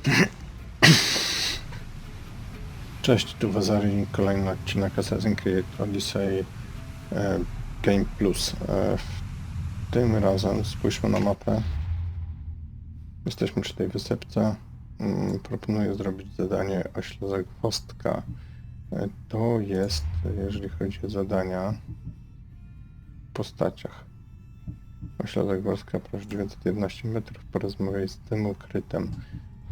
Cześć, tu Wazari, kolejny odcinek Assassin's Creed Odyssey e, Game Plus. E, tym razem spójrzmy na mapę. Jesteśmy przy tej wysepce. Mm, proponuję zrobić zadanie Ośle Zagwozdka. E, to jest, jeżeli chodzi o zadania, w postaciach. Ośla Zagwozdka, proszę 911 metrów, porozmawiaj z tym ukrytym.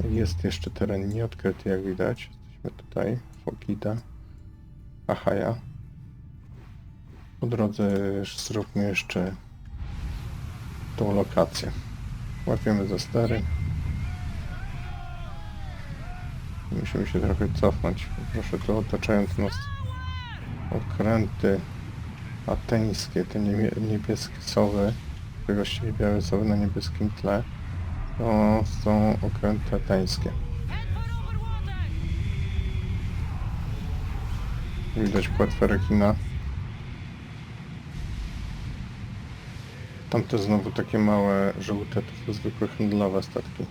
Jest jeszcze teren nieodkryty, jak widać. Jesteśmy tutaj, Fokida, Ahaja. Po drodze zróbmy jeszcze tą lokację. Łapiemy za stary. Musimy się trochę cofnąć. Proszę, tu otaczając nas okręty ateńskie, te niebie- niebieskie sowy, białe sowy na niebieskim tle, to są okręty ateńskie. Widać płetwę rekina. Tamte znowu takie małe, żółte, to są zwykłe handlowe statki.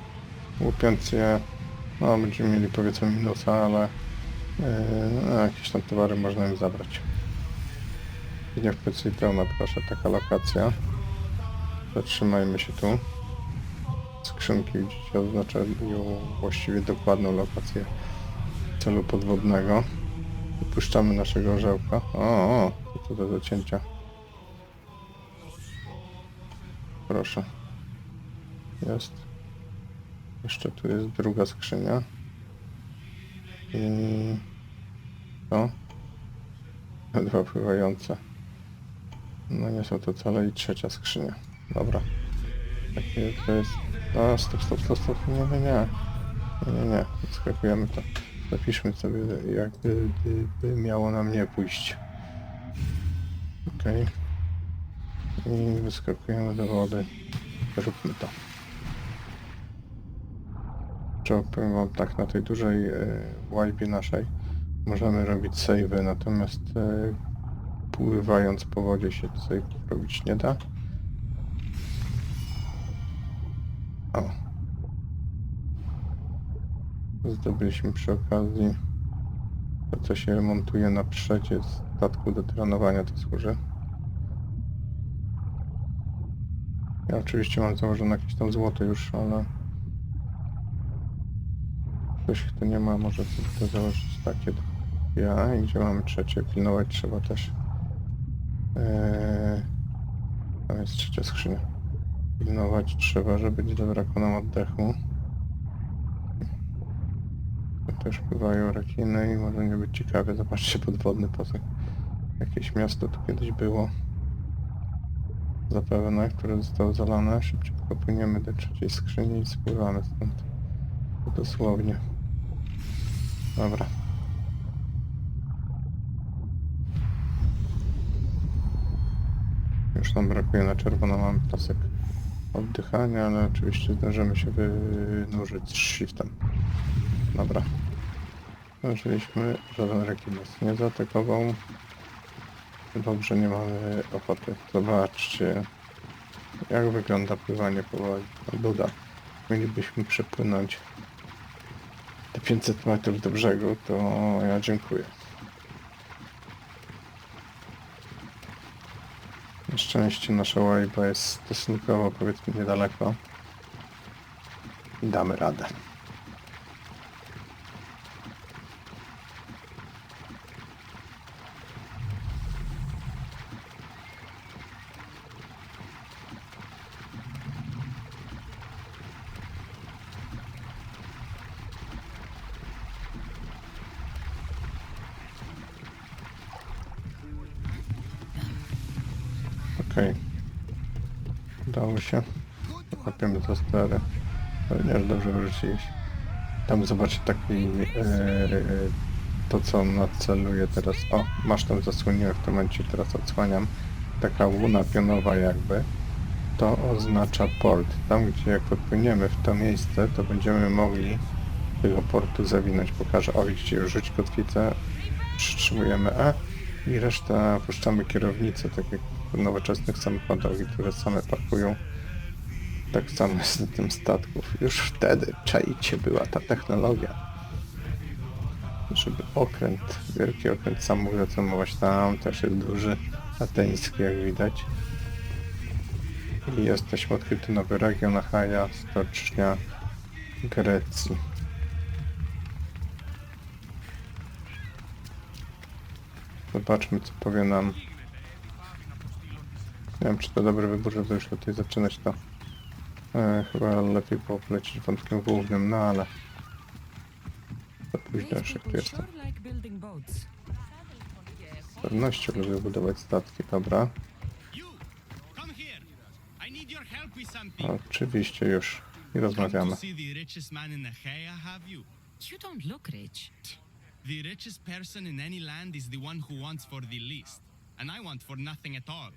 Łupiąc je, no będziemy mieli powiedzmy minusa, ale yy, no, jakieś tam towary można im zabrać. Nie w Pecytona, proszę, taka lokacja. Zatrzymajmy się tu. Skrzynki widzicie oznaczają właściwie dokładną lokację celu podwodnego. Wypuszczamy naszego orzełka. O, o, co to do cięcia. Proszę. Jest. Jeszcze tu jest druga skrzynia. I... O. Dwa pływające. No nie są to wcale i trzecia skrzynia. Dobra. Takie to jest... A, stop, stop, stop, stop. Nie, nie, nie. Nie, nie, to. Zapiszmy sobie, jakby by, miało nam nie pójść. Okej. I wyskakujemy do wody. Zróbmy to. Czy powiem wam tak, na tej dużej e, łajbie naszej możemy robić savey, natomiast e, pływając po wodzie się save robić nie da. Zdobyliśmy przy okazji to, co się montuje na przecie statku do trenowania, to służy. Ja oczywiście mam założone jakieś tam złoto już, ale ktoś kto nie ma. Może sobie to założyć takie ja i gdzie mamy trzecie? Pilnować trzeba też. Eee, tam jest trzecia skrzynia. Pilnować trzeba żeby nie zabrakło nam oddechu też pływają rekiny i może nie być ciekawe zobaczcie podwodny posag jakieś miasto tu kiedyś było zapewne, które zostało zalane. Szybciutko płyniemy do trzeciej skrzyni i spływamy stąd. Dosłownie. Dobra. Już nam brakuje na czerwono, mamy pasek oddychania, ale oczywiście zdążymy się wynurzyć z shiftem. Dobra. Zdążyliśmy, żaden rekin nas nie zaatakował. Dobrze, nie mamy ochoty. Zobaczcie, jak wygląda pływanie po Duda, mielibyśmy przepłynąć te 500 metrów do brzegu, to ja dziękuję. Na szczęście nasza łajba jest stosunkowo, powiedzmy, niedaleko. Damy radę. Okej. Udało się. To stare. Również dobrze wróciłeś. Tam zobaczcie taki e, to co naceluję teraz. O, masz tam zasłoniłem w tym momencie, teraz odsłaniam. Taka łuna pionowa jakby. To oznacza port. Tam gdzie jak podpłyniemy w to miejsce, to będziemy mogli tego portu zawinąć. Pokażę. O, widzicie, rzuć kotwicę. Przytrzymujemy E i resztę puszczamy kierownicę, tak jak w nowoczesnych samochodach, które same parkują Tak samo jest tym statków. Już wtedy, czajcie, była ta technologia. Żeby okręt, wielki okręt sam mógł zatrzymywać tam, też jest duży, ateński jak widać. I jesteśmy odkryty nowy region Achaja, stocznia Grecji. Zobaczmy co powie nam. Nie wiem czy to dobry wybór, żeby już tutaj zaczynać to. E, chyba lepiej było polecieć wątkiem głównym, no ale... To później jak tu jestem. Z pewnością lubię budować statki, dobra. Oczywiście już. I rozmawiamy. You don't look rich. The richest person in any land is the one who wants for the least, and I want for nothing at all.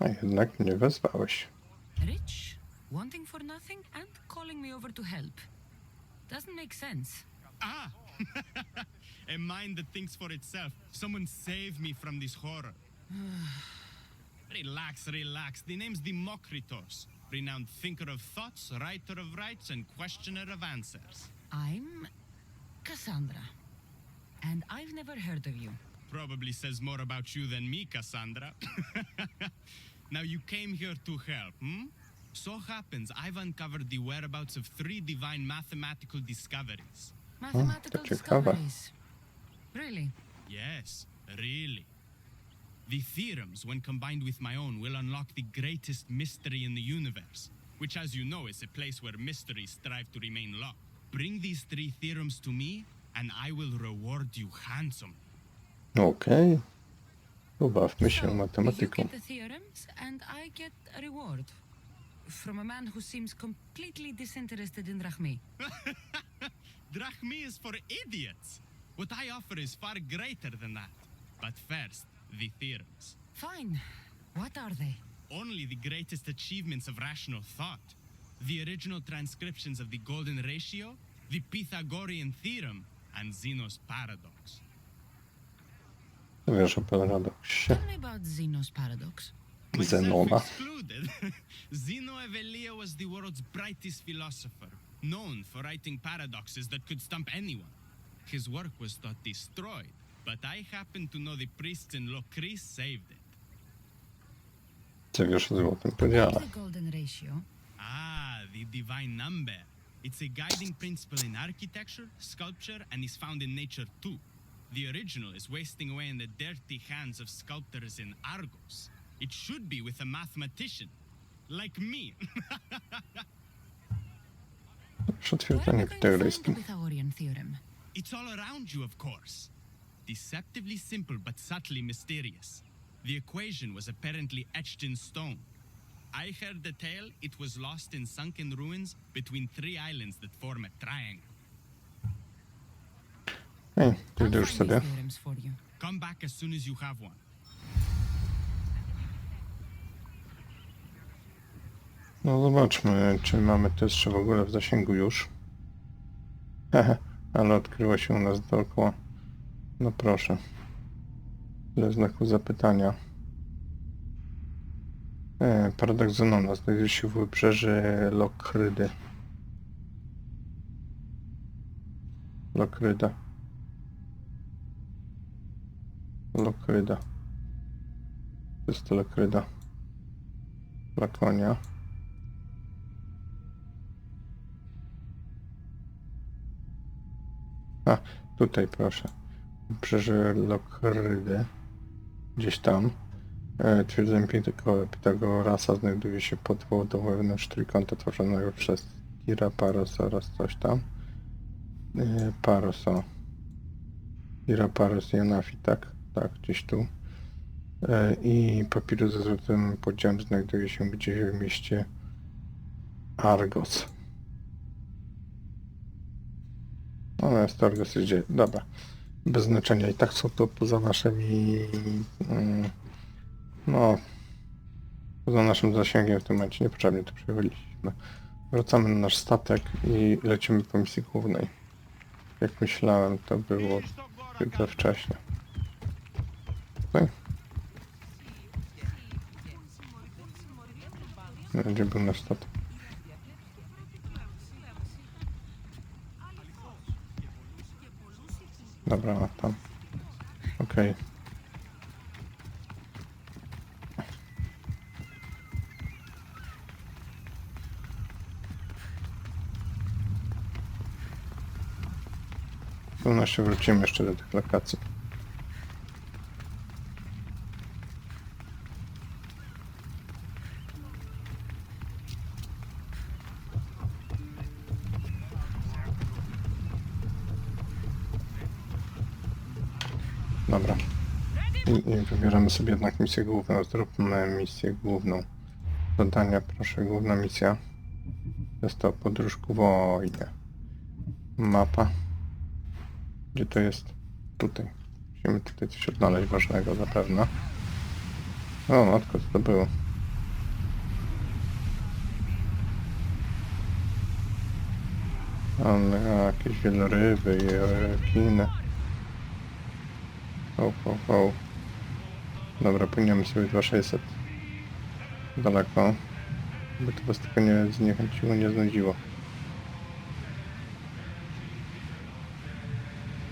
A jednak mnie wezwałeś. Rich, wanting for nothing, and calling me over to help. Doesn't make sense. Ah, a mind that thinks for itself. Someone save me from this horror. relax, relax. The name's Democritus, renowned thinker of thoughts, writer of rights, and questioner of answers. I'm Cassandra. And I've never heard of you. Probably says more about you than me, Cassandra. now you came here to help, hmm? So happens I've uncovered the whereabouts of three divine mathematical discoveries. Mathematical to ciekawe. discoveries. Really? Yes, really. The theorems, when combined with my own, will unlock the greatest mystery in the universe, which, as you know, is a place where mysteries strive to remain locked. Bring these three theorems to me, and I will reward you handsomely. Okej. Pobawmy się So, you matematyką. get the theorems, and I get a reward. From a man who seems completely disinterested in Drachmi. Drachmi is for idiots. What I offer is far greater than that. But first, the theorems. Fine. What are they? Only the greatest achievements of rational thought. The original transcriptions of the Golden Ratio, the Pythagorean Theorem, and Zeno's Paradox. Wiesz o paradoksie. Tell me about Zeno's paradox. Myself Zenona. excluded. Zeno of Elea was the world's brightest philosopher, known for writing paradoxes that could stump anyone. His work was thought destroyed, but I happen to know the priests in Locris saved it. Co wiesz o złotym What's the golden ratio? Ah, the divine number. It's a guiding principle in architecture, sculpture, and is found in nature too. The original is wasting away in the dirty hands of sculptors in Argos. It should be with a mathematician. Like me. Potwierdzenie Where am I going to find the Pythagoreńskim. Pythagorean theorem? It's all around you, of course. Deceptively simple but subtly mysterious. The equation was apparently etched in stone. I heard the tale it was lost in sunken ruins between three islands that form a triangle. Ej, pójdę już sobie. these theorems for you. Come back as soon as you have one. No zobaczmy, czy mamy to jeszcze w ogóle w zasięgu już. Hehe, ale odkryło się u nas dookoła. No proszę. Tyle znaku zapytania. E, paradoks Zenona znajduje się w wybrzeży Lokrydy. Lokryda. Lokryda. Jest to Lokryda. Lakonia. A, tutaj proszę. Wybrzeże Lokrydy. Gdzieś tam. E, Pitagora- Pitagorasa znajduje się pod wodą wewnątrz trójkąta tworzonego przez Paros oraz coś tam. E, Paros, o. Kira, Paros i Anafi, tak? Tak, gdzieś tu. E, I papirus ze złotym podziałem znajduje się gdzieś w mieście Argos. No, jest to Argos gdzie? Dobra. Bez znaczenia. I tak są to poza naszymi... Mm, no... Poza naszym zasięgiem w tym momencie. Niepotrzebnie tu przyjechaliśmy. Wracamy na nasz statek i lecimy po misji głównej. Jak myślałem, to było chwilę wcześniej. Okay. Gdzie był nasz statek? Dobra, tam. Okej. W pewności wrócimy jeszcze do tych lokacji. Dobra. I, I wybieramy sobie jednak misję główną. Zróbmy misję główną. Zadania, proszę, główna misja. Jest to podróż ku wojnie. Mapa. Gdzie to jest? Tutaj. Musimy tutaj coś odnaleźć ważnego zapewne. O, matko, co to było? Ale jakieś wieloryby i rekiny. O, o, o. Dobra, płyniemy sobie 2600. Daleko. By to was tylko nie zniechęciło, nie znudziło.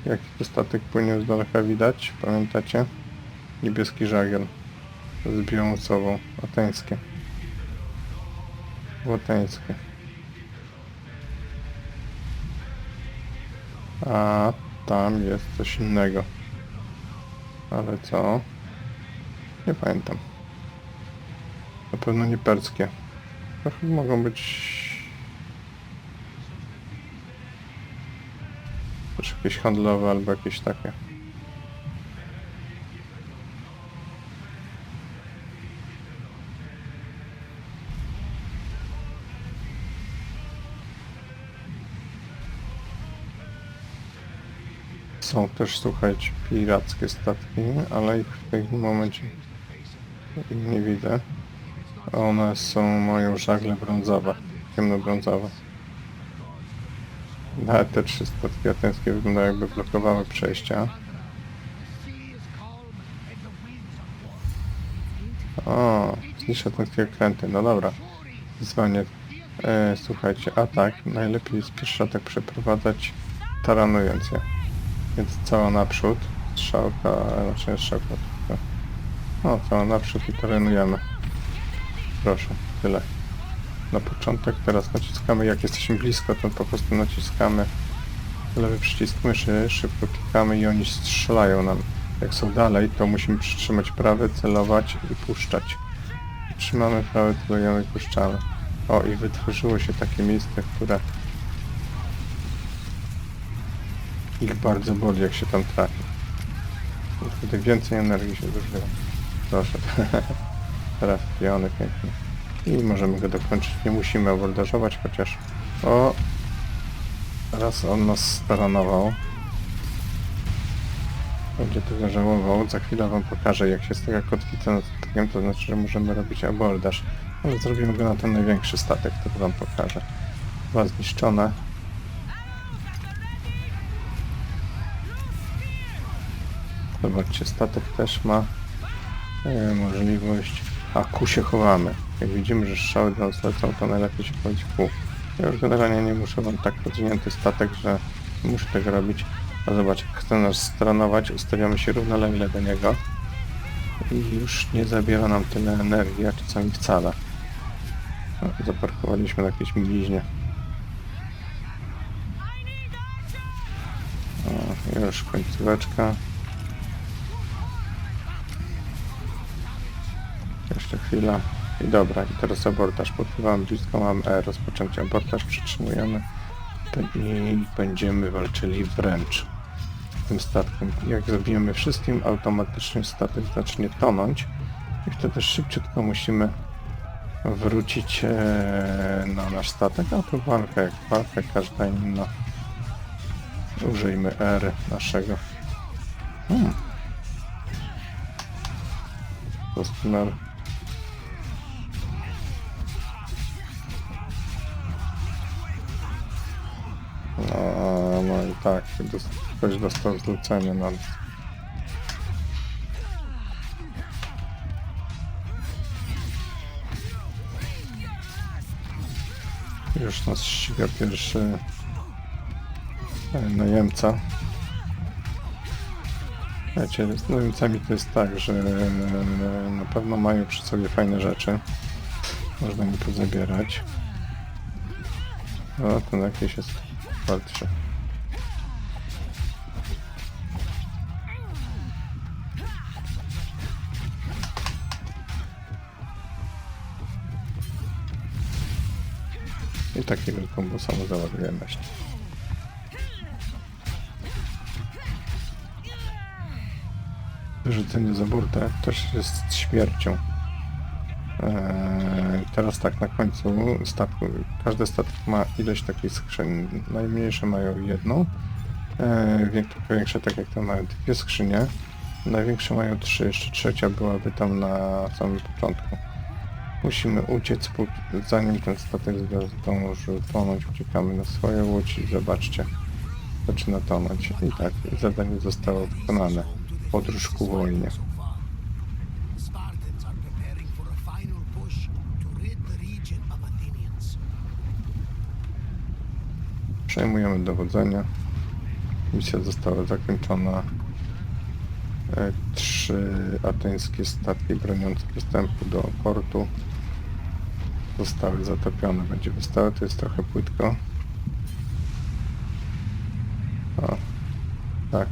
Jaki to statek płynie z daleka widać? Pamiętacie? Niebieski żagiel. Z białą sową. Ateńskie. Łoteńskie. A tam jest coś innego. Ale co? Nie pamiętam. Na pewno nie perskie. Chyba mogą być... Też jakieś handlowe albo jakieś takie. Są też, słuchajcie, pirackie statki, ale ich w tym momencie nie widzę. One są, mają żagle brązowe, ciemnobrązowe. Nawet te trzy statki ateńskie wyglądają jakby blokowały przejścia. O, zniszczę ateńskie kręty, no dobra. Wyzwanie. E, słuchajcie, atak najlepiej jest pierwszy atak przeprowadzać taranując je. Więc cała naprzód, strzałka, znaczy strzałka. No, cała naprzód i terenujemy. Proszę, tyle. Na początek teraz naciskamy, jak jesteśmy blisko, to po prostu naciskamy lewy przycisk myszy, szybko klikamy i oni strzelają nam. Jak są dalej, to musimy przytrzymać prawy, celować i puszczać. Trzymamy prawy, celujemy i puszczamy. O, i wytworzyło się takie miejsce, które ich bardzo boli, jak się tam trafi. Wtedy więcej energii się zużywa. Proszę. Trafiony pięknie. I możemy go dokończyć. Nie musimy abordażować, chociaż... O! Raz on nas staranował. Będzie tego żałował. Za chwilę wam pokażę, jak się stawia kotwica nad statkiem, to znaczy, że możemy robić abordaż. Ale zrobimy go na ten największy statek, to wam pokażę. Dwa zniszczone. Zobaczcie, statek też ma e, możliwość... A, ku się chowamy. Jak widzimy, że strzały do nas lecą, to najlepiej się chować ku. Ja już generalnie nie muszę mam tak rozwinięty statek, że nie muszę tego robić. A zobacz, jak chce nas stranować, ustawiamy się równolegle do niego i już nie zabiera nam tyle energii, a czasami wcale. No, zaparkowaliśmy na jakiejś miliźnie. O, już końcóweczka. Jeszcze chwila. I dobra, i teraz abordaż. Podpływamy blisko, mam E, rozpoczęcie abordaż, przytrzymujemy i będziemy walczyli wręcz tym statkiem. Jak zabijemy wszystkim, automatycznie statek zacznie tonąć i wtedy szybciutko musimy wrócić e, na nasz statek, a to walka jak walka, każda inna. Użyjmy R naszego. Hmm. Doskonale. Tak, ktoś dostał zlecenie na nas. Już nas ściga pierwszy e, najemca. Wiecie, z najemcami to jest tak, że e, na pewno mają przy sobie fajne rzeczy. Można mi pozabierać. O, ten jakiś jest walczy. Takiego kombo samo załadujemy właśnie. Wyrzucenie za burtę też jest śmiercią. Eee, teraz tak na końcu statku, każdy statek ma ileś takich skrzyń. Najmniejsze mają jedną, eee, większe tak jak to mają dwie skrzynie. Największe mają trzy, jeszcze trzecia byłaby tam na samym początku. Musimy uciec, zanim ten statek zdąży tonąć, uciekamy na swoje łódź i zobaczcie, zaczyna tonąć. I tak, zadanie zostało wykonane. Podróż ku wojnie. Przejmujemy dowodzenie. Misja została zakończona. E, Trzy ateńskie statki broniące dostępu do portu zostały zatopione. Będzie wystały, to jest trochę płytko. O, tak.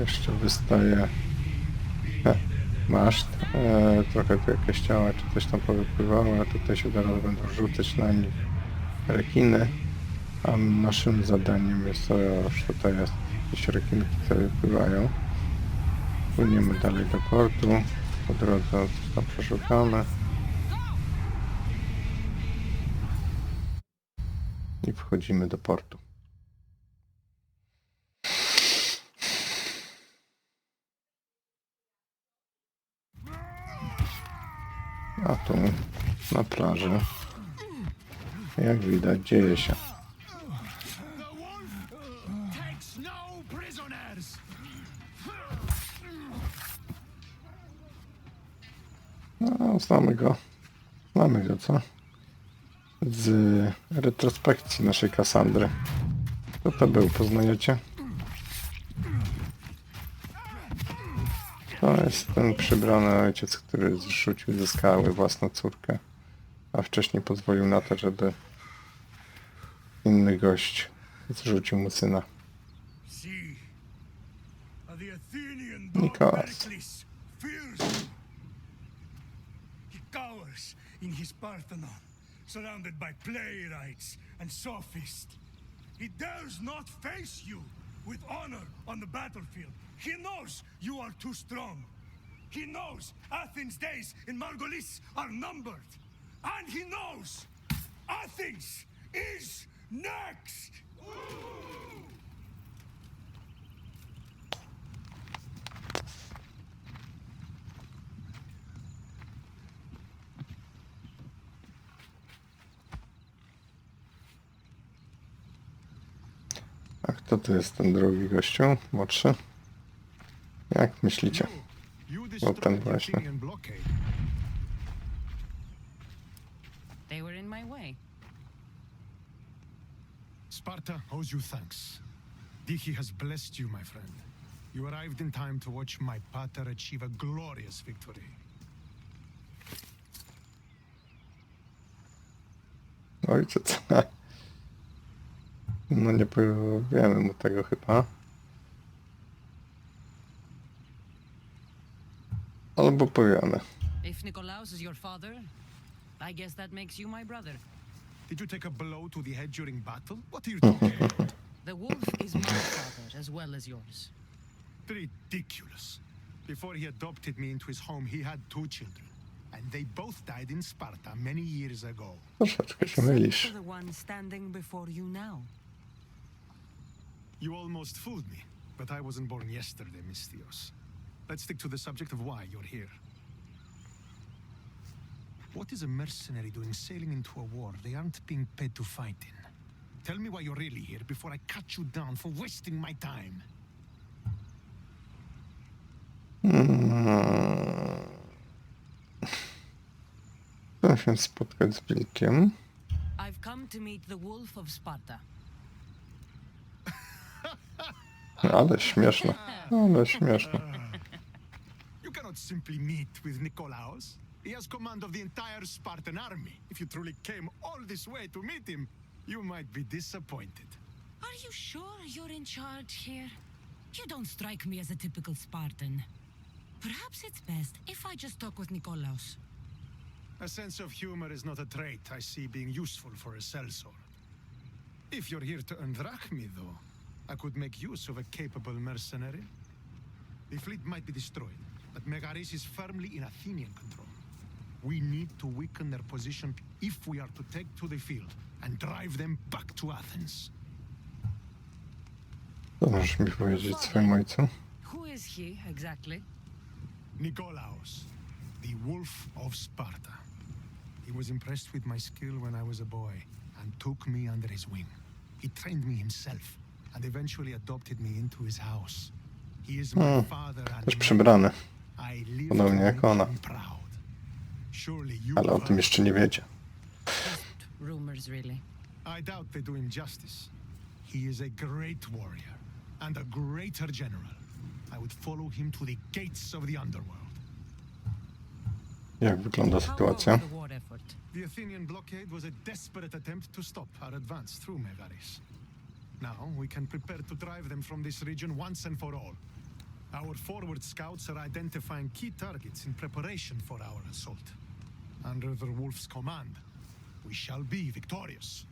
Jeszcze wystaje maszt. E, trochę tu jakieś ciała czy coś tam powypływało, a tutaj się zaraz będą rzucać na nich rekiny. A naszym zadaniem jest to, już tutaj jest jakieś rekinki, które wypływają. Płyniemy dalej do portu. Po drodze tam przeszukamy. Wchodzimy do portu. A tu na plaży, jak widać, dzieje się. No, znamy go. Znamy go, co? Z retrospekcji naszej Kasandry. Kto to był, poznajecie? To jest ten przybrany ojciec, który zrzucił ze skały własną córkę, a wcześniej pozwolił na to, żeby inny gość zrzucił mu syna. You. He cowers in his Parthenon, surrounded by playwrights and sophists. He dares not face you with honor on the battlefield. He knows you are too strong. He knows Athens' days in Margolis are numbered. And he knows Athens is next! Kto to jest ten drugi gościu? Młodszy? Jak myślicie? You ten właśnie. Athenian blockade. They were in my way. Sparta owes you thanks. Dichi has blessed you, my friend. You arrived in time to watch my pater achieve a glorious victory. Ojciec. No nie powiemy mu tego chyba. Albo powiemy. If Nicolaus is your father, I guess that makes you my brother. Did you take a blow to the head during battle? What are you talking about? The wolf is my father as well as yours. Ridiculous. Before he adopted me into his home, he had two children. And they both died in Sparta many years ago. Troszeczkę się Except mylisz. for the one standing before you now. You almost fooled me, but I wasn't born yesterday, Mystios. Let's stick to the subject of why you're here. What is a mercenary doing sailing into a war they aren't being paid to fight in? Tell me why you're really here before I cut you down for wasting my time. Chcę się spotkać z Wilkiem. I've come to meet the Wolf of Sparta. Ale śmieszne. Ale śmieszne. You cannot simply meet with Nicolaos. He has command of the entire Spartan army. If you truly came all this way to meet him, you might be disappointed. Are you sure you're in charge here? You don't strike me as a typical Spartan. Perhaps it's best if I just talk with Nikolaos. A sense of humor is not a trait I see being useful for a sellsword. If you're here to earn drachmi, though, I could make use of a capable mercenary. The fleet might be destroyed, but Megaris is firmly in Athenian control. We need to weaken their position if we are to take to the field and drive them back to Athens. To możesz mi powiedzieć swojemu ojcu? Who is he exactly? Nikolaos, the Wolf of Sparta. He was impressed with my skill when I was a boy and took me under his wing. He trained me himself and eventually adopted me into his house. He is my Hmm, father and Też man. I live podobnie to jak make ona. him proud. Surely you ale o have tym jeszcze nie wiecie. Just rumors, really. I doubt they do him justice. He is a great warrior and a greater general. I would follow him to the gates of the underworld. Jak wygląda How sytuacja? about the war effort? The Athenian blockade was a desperate attempt to stop our advance through Megaris. Now we can prepare to drive them from this region once and for all. Our forward scouts are identifying key targets in preparation for our assault. Under the Wolf's command, we shall be victorious.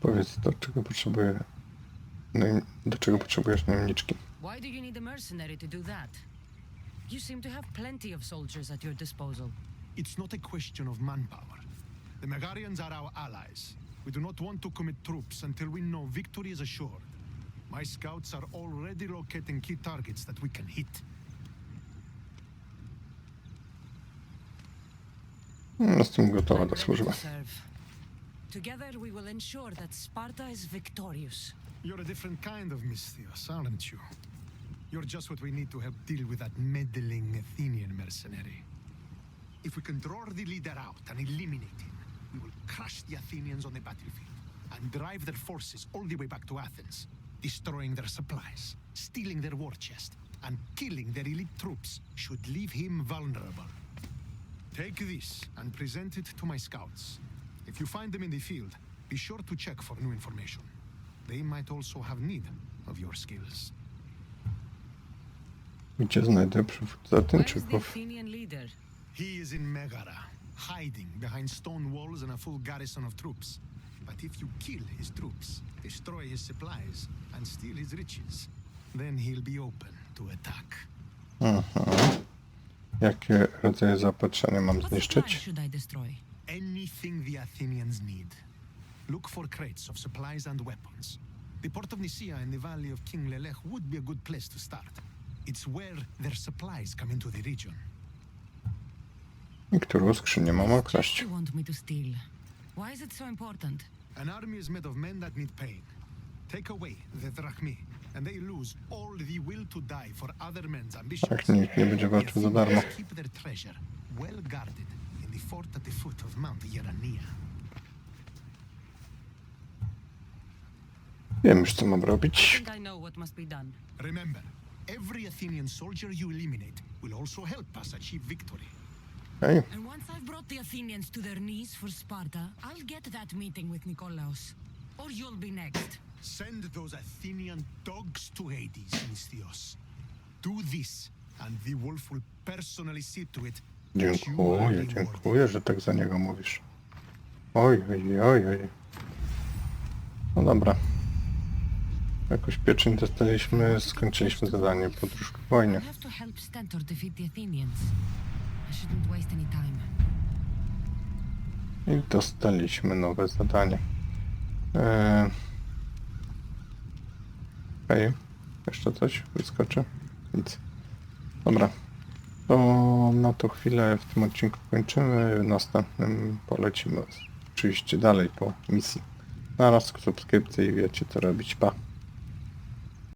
Powiedz, do czego potrzebuję... najm- Do czego potrzebujesz najemniczki? Why do you need a mercenary to do that? You seem to have plenty of soldiers at your disposal. It's not a question of manpower. The Megarians are our allies. We do not want to commit troops until we know victory is assured. My scouts are already locating key targets that we can hit. Hmm, jestem gotowa I'm do ready służby. Together we will ensure that Sparta is victorious. You're a different kind of Misthios, aren't you? You're just what we need to help deal with that meddling Athenian mercenary. If we can draw the leader out and eliminate him, we will crush the Athenians on the battlefield and drive their forces all the way back to Athens, destroying their supplies, stealing their war chest, and killing their elite troops should leave him vulnerable. Take this and present it to my scouts. If you find them in the field, be sure to check for new information. They might also have need of your skills. Gdzie znajdę przywódcę Where is the Athenian leader? He is in Megara, hiding behind stone walls and a full garrison of troops. But if you kill his troops, destroy his supplies, and steal his riches, then he'll be open to attack. Mhm. Jakie rodzaje zaopatrzenia mam What supplies zniszczyć? should I destroy? Anything the Athenians need. Look for crates of supplies and weapons. The port of Nicaea in the valley of King Lelech would be a good place to start. It's where their supplies come into the region. I którą skrzynię mam okraść? You want me to steal? Why is it so important? An army is made of men that need pain. Take away the drachmi, and they lose all the will to die for other men's ambitions. Tak, nikt nie będzie walczył za darmo. Keep their treasure well guarded in the fort at the foot of Mount Yerania. Wiem już co mam I robić. think I know what must be done. Remember, every Athenian soldier you eliminate will also help us achieve victory. Okej, And once I've brought the Athenians to their knees for Sparta, I'll get that meeting with Nikolaos. Or you'll be next. Send those Athenian dogs to Hades. Do this, and the wolf will personally see to it that you are dziękuję, dziękuję, że tak za niego mówisz. Oj, oj, oj, oj. No dobra. Jakoś pieczeń dostaliśmy, skończyliśmy zadanie podróż w wojnie. I dostaliśmy nowe zadanie. Eee... Okej, jeszcze coś wyskoczy? Nic. Dobra. To na tą chwilę w tym odcinku kończymy. W następnym polecimy oczywiście dalej po misji. Naraz subskrypcje i wiecie co robić. Pa.